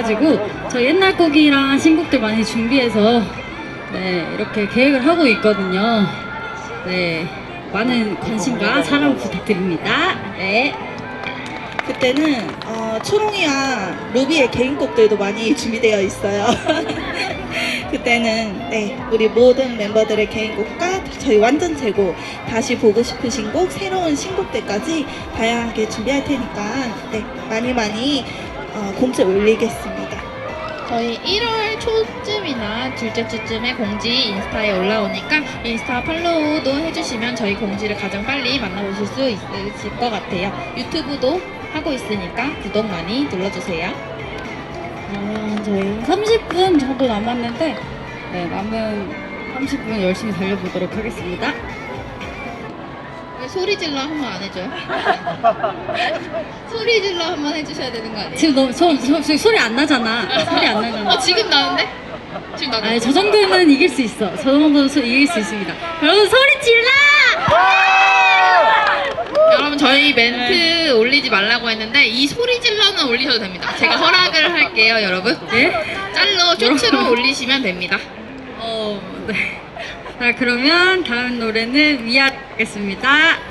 해가지고 저 옛날 곡이랑 신곡들 많이 준비해서 네 이렇게 계획을 하고 있거든요. 네 많은 관심과 사랑 부탁드립니다. 네. 그때는 어, 초롱이와 루비의 개인곡들도 많이 준비되어 있어요. 그때는 네, 우리 모든 멤버들의 개인곡과 저희 완전 제곡 다시 보고 싶으신 곡 새로운 신곡들까지 다양하게 준비할 테니까 네, 많이 많이 어, 공지 올리겠습니다. 저희 1월 초쯤이나 둘째 주쯤에 공지 인스타에 올라오니까 인스타 팔로우도 해주시면 저희 공지를 가장 빨리 만나보실 수 있을 것 같아요. 유튜브도 하고 있으니까 구독 많이 눌러주세요. 아, 저희 30분 정도 남았는데 네, 남은 30분 열심히 달려보도록 하겠습니다. 왜 소리 질러 한 번 안 해줘요? 소리 질러 한 번 해주셔야 되는 거 아니에요? 지금 너무 소, 소, 소, 소리 안 나잖아. 소리 안 나잖아. 어, 지금 나는데? 지금 나는데? 아니, 저 정도는 이길 수 있어. 저 정도는 소, 이길 수 있습니다. 여러분 소리 질러! 여러분 저희 멘트 올리지 말라고 했는데 이 소리 질러는 올리셔도 됩니다. 제가 허락을 할게요, 여러분. 네? 짤로 쇼츠로 올리시면 됩니다. 어, 네. 자, 그러면 다음 노래는 위아 하겠습니다.